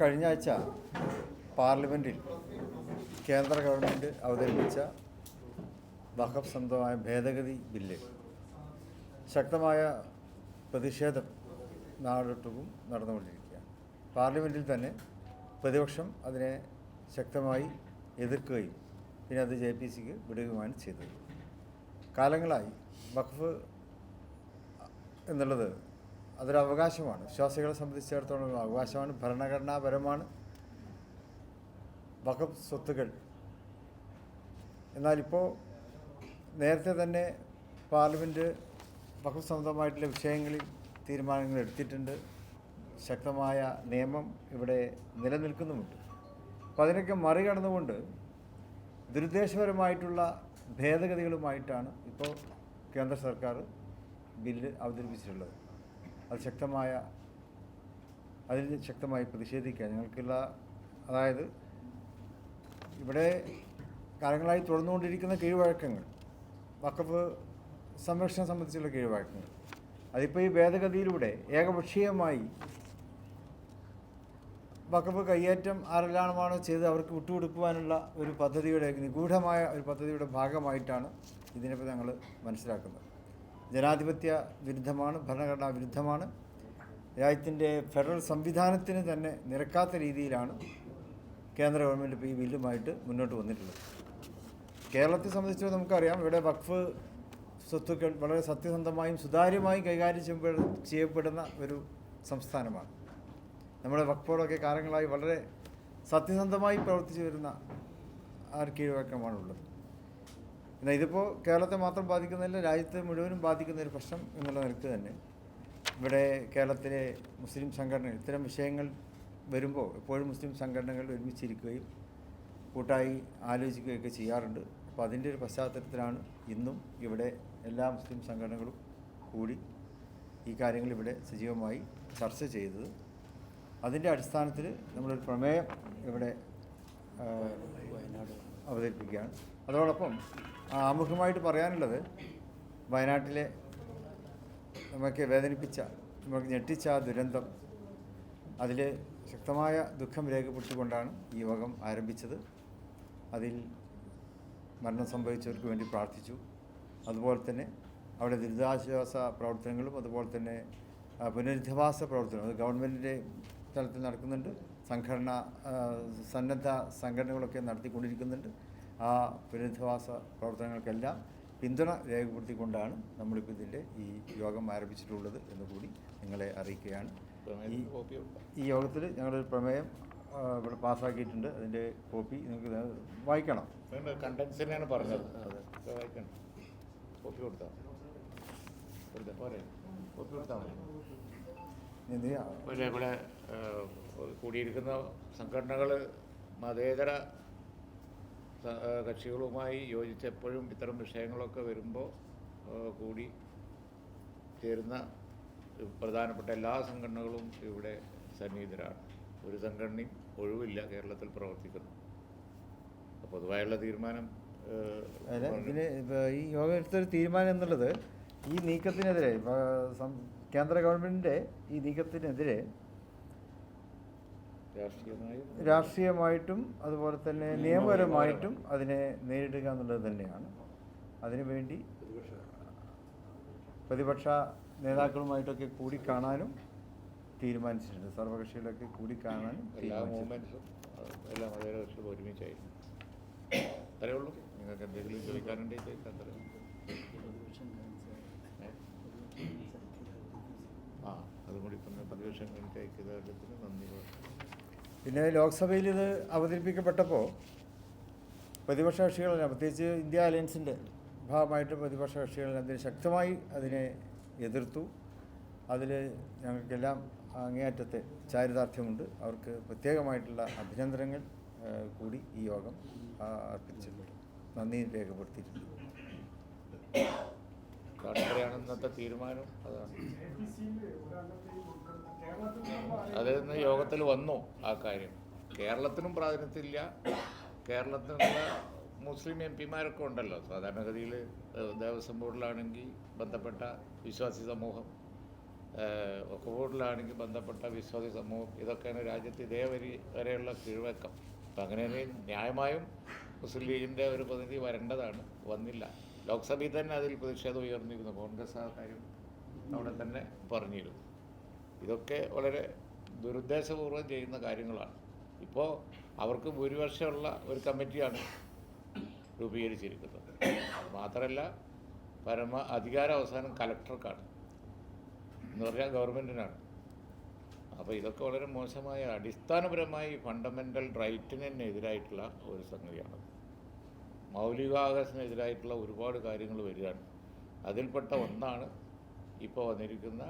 കഴിഞ്ഞ ആഴ്ച പാർലമെന്റിൽ കേന്ദ്ര ഗവൺമെന്റ് അവതരിപ്പിച്ച വഖഫ് സംബന്ധമായ ഭേദഗതി ബില്ല്. ശക്തമായ പ്രതിഷേധം നാടൊട്ടും നടന്നുകൊണ്ടിരിക്കുകയാണ്. പാർലമെന്റിൽ തന്നെ പ്രതിപക്ഷം അതിനെ ശക്തമായി എതിർക്കുകയും പിന്നെ അത് ജെ പി സിക്ക് വിടുകയുമാണ് ചെയ്തത്. കാലങ്ങളായി വഖഫ് എന്നുള്ളത് അതൊരു അവകാശമാണ്. വിശ്വാസികളെ സംബന്ധിച്ചിടത്തോളം അവകാശമാണ്. ഭരണഘടനാപരമാണ് വഖഫ് സ്വത്തുകൾ എന്നാലിപ്പോൾ നേരത്തെ തന്നെ പാർലമെന്റ് വഖഫ് സംബന്ധമായിട്ടുള്ള വിഷയങ്ങളിൽ തീരുമാനങ്ങൾ എടുത്തിട്ടുണ്ട്. ശക്തമായ നിയമം ഇവിടെ നിലനിൽക്കുന്നുമുണ്ട്. അപ്പോൾ അതിനൊക്കെ മറികടന്നുകൊണ്ട് ദുരുദ്ദേശപരമായിട്ടുള്ള ഭേദഗതികളുമായിട്ടാണ് ഇപ്പോൾ കേന്ദ്ര സർക്കാർ ബില്ല് അവതരിപ്പിച്ചിട്ടുള്ളത്. അത് ശക്തമായ അതിൽ ശക്തമായി പ്രതിഷേധിക്കുക. ഞങ്ങൾക്കുള്ള അതായത് ഇവിടെ കാലങ്ങളായി തുടർന്നുകൊണ്ടിരിക്കുന്ന കീഴ്വഴക്കങ്ങൾ വഖഫ് സംരക്ഷണം സംബന്ധിച്ചുള്ള കീഴ്വഴക്കങ്ങൾ അതിപ്പോൾ ഈ ഭേദഗതിയിലൂടെ ഏകപക്ഷീയമായി വഖഫ് കയ്യേറ്റം ആരെല്ലാമാണോ ചെയ്ത് അവർക്ക് വിട്ടുകൊടുക്കുവാനുള്ള ഒരു പദ്ധതിയുടെ നിഗൂഢമായ ഒരു പദ്ധതിയുടെ ഭാഗമായിട്ടാണ് ഇതിനെപ്പോൾ ഞങ്ങൾ മനസ്സിലാക്കുന്നത്. ജനാധിപത്യ വിരുദ്ധമാണ് ഭരണഘടനാ വിരുദ്ധമാണ്. രാജ്യത്തിന്റെ ഫെഡറൽ സംവിധാനത്തിന് തന്നെ നിരക്കാത്ത രീതിയിലാണ് കേന്ദ്ര ഗവൺമെന്റ് ഇപ്പോൾ ഈ ബില്ലുമായിട്ട് മുന്നോട്ട് വന്നിട്ടുള്ളത്. കേരളത്തെ സംബന്ധിച്ച് നമുക്കറിയാം ഇവിടെ വഖഫ് സ്വത്തുക്കൾ വളരെ സത്യസന്ധമായും സുതാര്യമായും കൈകാര്യം ചെയ്യപ്പെടുന്ന ഒരു സംസ്ഥാനമാണ്. നമ്മുടെ വഖഫോടൊക്കെ കാലങ്ങളായി വളരെ സത്യസന്ധമായി പ്രവർത്തിച്ചു വരുന്ന ആർ കീഴ്വഴക്കമാണുള്ളത് ഇതിപ്പോൾ കേരളത്തെ മാത്രം ബാധിക്കുന്നില്ല രാജ്യത്തെ മുഴുവനും ബാധിക്കുന്ന ഒരു പ്രശ്നം എന്നുള്ള നിലയ്ക്ക് തന്നെ. ഇവിടെ കേരളത്തിലെ മുസ്ലിം സംഘടനകൾ ഇത്തരം വിഷയങ്ങൾ വരുമ്പോൾ എപ്പോഴും മുസ്ലിം സംഘടനകൾ ഒരുമിച്ചിരിക്കുകയും കൂട്ടായി ആലോചിക്കുകയൊക്കെ ചെയ്യാറുണ്ട്. അപ്പോൾ അതിന്റെ ഒരു പശ്ചാത്തലത്തിലാണ് ഇന്നും ഇവിടെ എല്ലാ മുസ്ലിം സംഘടനകളും കൂടി ഈ കാര്യങ്ങൾ ഇവിടെ സജീവമായി ചർച്ച ചെയ്തത്. അതിന്റെ അടിസ്ഥാനത്തിൽ നമ്മളൊരു പ്രമേയം ഇവിടെ അവതരിപ്പിക്കുകയാണ്. അതോടൊപ്പം ആമുഖമായിട്ട് പറയാനുള്ളത് വയനാട്ടിലെ നമുക്ക് വേദനിപ്പിച്ച നമുക്ക് ഞെട്ടിച്ച ദുരന്തം അതിൽ ശക്തമായ ദുഃഖം രേഖപ്പെടുത്തിക്കൊണ്ടാണ് ഈ യോഗം ആരംഭിച്ചത്. അതിൽ മരണം സംഭവിച്ചവർക്ക് വേണ്ടി പ്രാർത്ഥിച്ചു. അതുപോലെ തന്നെ അവിടെ ദുരിതാശ്വാസ പ്രവർത്തനങ്ങളും അതുപോലെ തന്നെ പുനരധിവാസ പ്രവർത്തനങ്ങളും അത് ഗവൺമെന്റിന്റെ തലത്തിൽ നടക്കുന്നുണ്ട്. സംഘടന സന്നദ്ധ സംഘടനകളൊക്കെ നടത്തിക്കൊണ്ടിരിക്കുന്നുണ്ട്. ആ പുനരധിവാസ പ്രവർത്തനങ്ങൾക്കെല്ലാം പിന്തുണ രേഖപ്പെടുത്തിക്കൊണ്ടാണ് നമ്മളിപ്പോൾ ഇതിന്റെ ഈ യോഗം ആരംഭിച്ചിട്ടുള്ളത് എന്ന് കൂടി നിങ്ങളെ അറിയിക്കുകയാണ്. ഈ യോഗത്തിൽ ഞങ്ങളൊരു പ്രമേയം ഇവിടെ പാസ്സാക്കിയിട്ടുണ്ട്. അതിന്റെ കോപ്പി നിങ്ങൾക്ക് വായിക്കണം. കണ്ടൻസ് തന്നെയാണ് പറഞ്ഞത്. വായിക്കണം. കോപ്പി കൊടുത്താൽ കൊടുത്താൽ പോരെ. കോപ്പി കൊടുത്താൽ മതി. ഇവിടെ കൂടിയിരിക്കുന്ന സംഘടനകൾ മതേതര കക്ഷികളുമായി യോജിച്ച് എപ്പോഴും ഇത്തരം വിഷയങ്ങളൊക്കെ വരുമ്പോൾ കൂടി ചേരുന്ന പ്രധാനപ്പെട്ട എല്ലാ സംഘടനകളും ഇവിടെ സന്നിഹിതരാണ്. ഒരു സംഘടനയും ഒഴിവില്ല കേരളത്തിൽ പ്രവർത്തിക്കുന്നു. അപ്പോൾ പൊതുവായുള്ള തീരുമാനം ഇതിന് ഇപ്പോൾ ഈ യോഗം എടുത്തൊരു തീരുമാനം എന്നുള്ളത് ഈ നീക്കത്തിനെതിരെ കേന്ദ്ര ഗവൺമെന്റിന്റെ ഈ നീക്കത്തിനെതിരെ രാഷ്ട്രീയമായിട്ടും അതുപോലെ തന്നെ നിയമപരമായിട്ടും അതിനെ നേരിടുക എന്നുള്ളത് തന്നെയാണ്. അതിനുവേണ്ടി പ്രതിപക്ഷ നേതാക്കളുമായിട്ടൊക്കെ കൂടിക്കാണാനും തീരുമാനിച്ചിട്ടുണ്ട്. സർവകക്ഷികളൊക്കെ കൂടിക്കാണാനും എല്ലാ തീരുമാനിച്ചിട്ടുണ്ട്. എല്ലാ മതേതര കക്ഷികളും ഒരുമിച്ചായിരുന്നു അത്രേ ഉള്ളൂ. നിങ്ങൾക്ക് എന്തെങ്കിലും ചോദിക്കാനുണ്ടെങ്കിൽ. ആ അതും കൂടി പറഞ്ഞ പ്രതിപക്ഷം കഴിഞ്ഞിട്ട് ഐക്യദാർഢ്യത്തിന് നന്ദി പിന്നെ ലോക്സഭയിൽ ഇത് അവതരിപ്പിക്കപ്പെട്ടപ്പോൾ പ്രതിപക്ഷ കക്ഷികളെല്ലാം പ്രത്യേകിച്ച് ഇന്ത്യ അലയൻസിന്റെ ഭാഗമായിട്ട് പ്രതിപക്ഷ കക്ഷികളെല്ലാം അതിന് ശക്തമായി അതിനെ എതിർത്തു. അതിൽ ഞങ്ങൾക്കെല്ലാം അങ്ങേയറ്റത്തെ ചാരിതാർത്ഥ്യമുണ്ട്. അവർക്ക് പ്രത്യേകമായിട്ടുള്ള അഭിനന്ദനങ്ങൾ കൂടി ഈ യോഗം അർപ്പിച്ചിട്ടുണ്ട്. നന്ദി രേഖപ്പെടുത്തിയിട്ടുണ്ട്. ഇന്നത്തെ തീരുമാനം. അതാണ്. അത് ഇന്ന് യോഗത്തിൽ വന്നു ആ കാര്യം. കേരളത്തിനും പ്രാതിനിധ്യമില്ല. കേരളത്തിനുള്ള മുസ്ലിം എം പിമാരൊക്കെ ഉണ്ടല്ലോ. സാധാരണഗതിയിൽ ദേവസ്വം ബോർഡിലാണെങ്കിൽ ബന്ധപ്പെട്ട വിശ്വാസി സമൂഹം ഒക്കെ ബോർഡിലാണെങ്കിൽ ബന്ധപ്പെട്ട വിശ്വാസി സമൂഹം ഇതൊക്കെയാണ് രാജ്യത്ത് ഇതേ വരി വരെയുള്ള കീഴ്വക്കം അപ്പം അങ്ങനെ ന്യായമായും മുസ്ലിം ലീഗിന്റെ ഒരു പ്രതിനിധി വരേണ്ടതാണ്. വന്നില്ല. ലോക്സഭയിൽ തന്നെ അതിൽ പ്രതിഷേധം ഉയർന്നിരുന്നു കോൺഗ്രസ് ആ കാര്യം അവിടെ തന്നെ പറഞ്ഞിരുന്നു. ഇതൊക്കെ വളരെ ദുരുദ്ദേശപൂർവം ചെയ്യുന്ന കാര്യങ്ങളാണ്. ഇപ്പോൾ അവർക്ക് ഭൂരിപക്ഷമുള്ള ഒരു കമ്മിറ്റിയാണ് രൂപീകരിച്ചിരിക്കുന്നത്. മാത്രമല്ല പരമ അധികാര അവസാനം കലക്ടർക്കാണ്. എന്ന് പറഞ്ഞാൽ ഗവൺമെന്റിനാണ് അപ്പോൾ ഇതൊക്കെ വളരെ മോശമായ അടിസ്ഥാനപരമായി ഫണ്ടമെന്റൽ റൈറ്റിന് തന്നെ എതിരായിട്ടുള്ള ഒരു സംഗതിയാണ്. മൗലികാവകാശത്തിനെതിരായിട്ടുള്ള ഒരുപാട് കാര്യങ്ങൾ വരികയാണ്. അതിൽപ്പെട്ട ഒന്നാണ് ഇപ്പോൾ വന്നിരിക്കുന്ന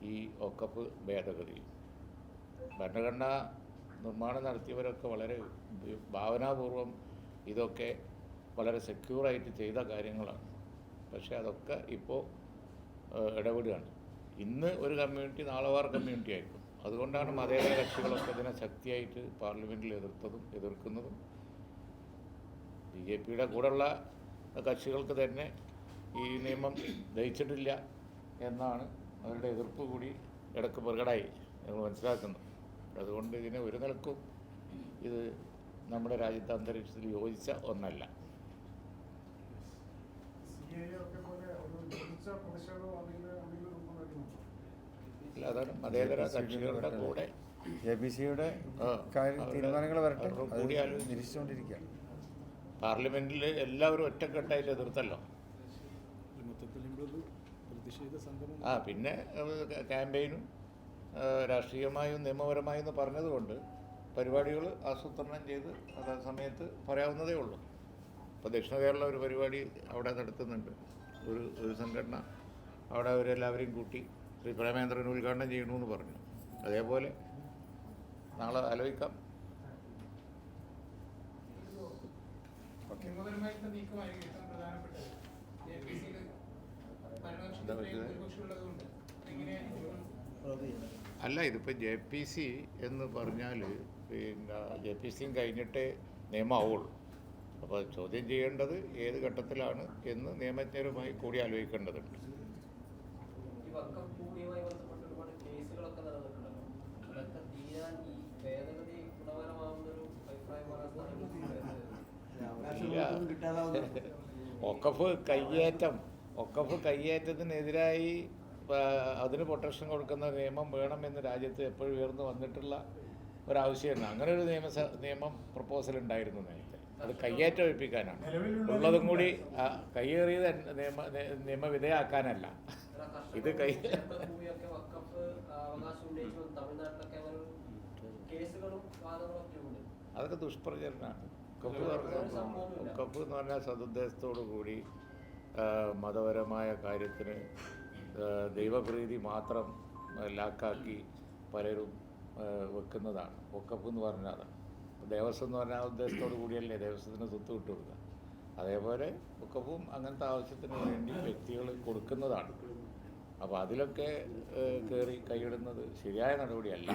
ഈ ഒക്കപ്പ് ഭേദഗതി. ഭരണഘടന നിർമ്മാണം നടത്തിയവരൊക്കെ വളരെ ഭാവനാപൂർവം ഇതൊക്കെ വളരെ സെക്യൂറായിട്ട് ചെയ്ത കാര്യങ്ങളാണ്. പക്ഷേ അതൊക്കെ ഇപ്പോൾ ഇടപെടുകയാണ്. ഇന്ന് ഒരു കമ്മ്യൂണിറ്റി നാളെ വേറെ കമ്മ്യൂണിറ്റി ആയിരിക്കും. അതുകൊണ്ടാണ് മതേതര കക്ഷികളൊക്കെ ഇതിനെ ശക്തിയായിട്ട് പാർലമെന്റിൽ എതിർത്തതും എതിർക്കുന്നതും. ബി ജെ പിയുടെ കൂടെയുള്ള കക്ഷികൾക്ക് തന്നെ ഈ നിയമം ദഹിച്ചിട്ടില്ല എന്നാണ് അവരുടെ എതിർപ്പ് കൂടി ഇടയ്ക്ക് പ്രകടമായി ഞങ്ങൾ മനസ്സിലാക്കുന്നു. അതുകൊണ്ട് ഇതിനെ ഒരു നിലക്കും ഇത് നമ്മുടെ രാജ്യത്തെ അന്തരീക്ഷത്തിൽ യോജിച്ച ഒന്നല്ല. അല്ല അതാണ് മതേതര കക്ഷികളുടെ കൂടെ. എ ബി സിയുടെ തീരുമാനങ്ങൾ വരട്ടെ. കൂടി ആലോചിച്ചുകൊണ്ടിരിക്കുകയാണ് പാർലമെന്റിൽ എല്ലാവരും ഒറ്റക്കെട്ടായിട്ട് എതിർത്തല്ലോ. ആ പിന്നെ ക്യാമ്പയിനും രാഷ്ട്രീയമായും നിയമപരമായും എന്ന് പറഞ്ഞതുകൊണ്ട് പരിപാടികൾ ആസൂത്രണം ചെയ്ത് അതേ സമയത്ത് പറയാവുന്നതേ ഉള്ളൂ. ഇപ്പോൾ ദക്ഷിണ കേരള ഒരു പരിപാടി അവിടെ നടത്തുന്നുണ്ട്. ഒരു ഒരു സംഘടന അവിടെ അവരെല്ലാവരെയും കൂട്ടി ശ്രീ പ്രേമേന്ദ്രൻ ഉദ്ഘാടനം ചെയ്യണമെന്ന് പറഞ്ഞു. അതേപോലെ നാളെ ആലോചിക്കാം. നിയമപരമായിട്ടുള്ള അല്ല ഇതിപ്പോൾ ജെ പി സി എന്ന് പറഞ്ഞാൽ പിന്നെ ജെ പി സിയും കഴിഞ്ഞിട്ടേ നിയമമാവുള്ളൂ അപ്പോൾ ചോദ്യം ചെയ്യേണ്ടത് ഏത് ഘട്ടത്തിലാണ് എന്ന് നിയമജ്ഞരുമായി കൂടി ആലോചിക്കേണ്ടതുണ്ട്. ഒക്കഫ് കയ്യേറ്റം. ഒക്കഫ് കയ്യേറ്റത്തിനെതിരായി അതിന് പ്രൊട്ടക്ഷൻ കൊടുക്കുന്ന നിയമം വേണമെന്ന് രാജ്യത്ത് എപ്പോഴും ഉയർന്നു വന്നിട്ടുള്ള ഒരാവശ്യമാണ് അങ്ങനെ ഒരു നിയമ നിയമം പ്രപ്പോസൽ ഉണ്ടായിരുന്നു നേരത്തെ. അത് കയ്യേറ്റം ഒഴിപ്പിക്കാനാണ്. ഉള്ളതും കൂടി കയ്യേറിയത് നിയമ നിയമവിധേയാക്കാനല്ല ഇത് കൈ അതൊക്കെ ദുഷ്പ്രചരണമാണ്. കപ്പ് പറഞ്ഞ കപ്പ് എന്ന് പറഞ്ഞാൽ സതുദ്ദേശത്തോടു കൂടി മതപരമായ കാര്യത്തിന് ദൈവപ്രീതി മാത്രം ലാക്കാക്കി പലരും വെക്കുന്നതാണ്. ഒക്കപ്പ് എന്ന് പറഞ്ഞാൽ ദേവസ്വം എന്ന് പറഞ്ഞാൽ ഉദ്ദേശത്തോടു കൂടിയല്ലേ ദേവസ്വത്തിന് സ്വത്ത് വിട്ടുകൊടുക്കുക അതേപോലെ ഒക്കപ്പും അങ്ങനത്തെ ആവശ്യത്തിന് വേണ്ടി വ്യക്തികൾ കൊടുക്കുന്നതാണ്. അപ്പോൾ അതിലൊക്കെ കയറി കൈയിടുന്നത് ശരിയായ നടപടിയല്ല.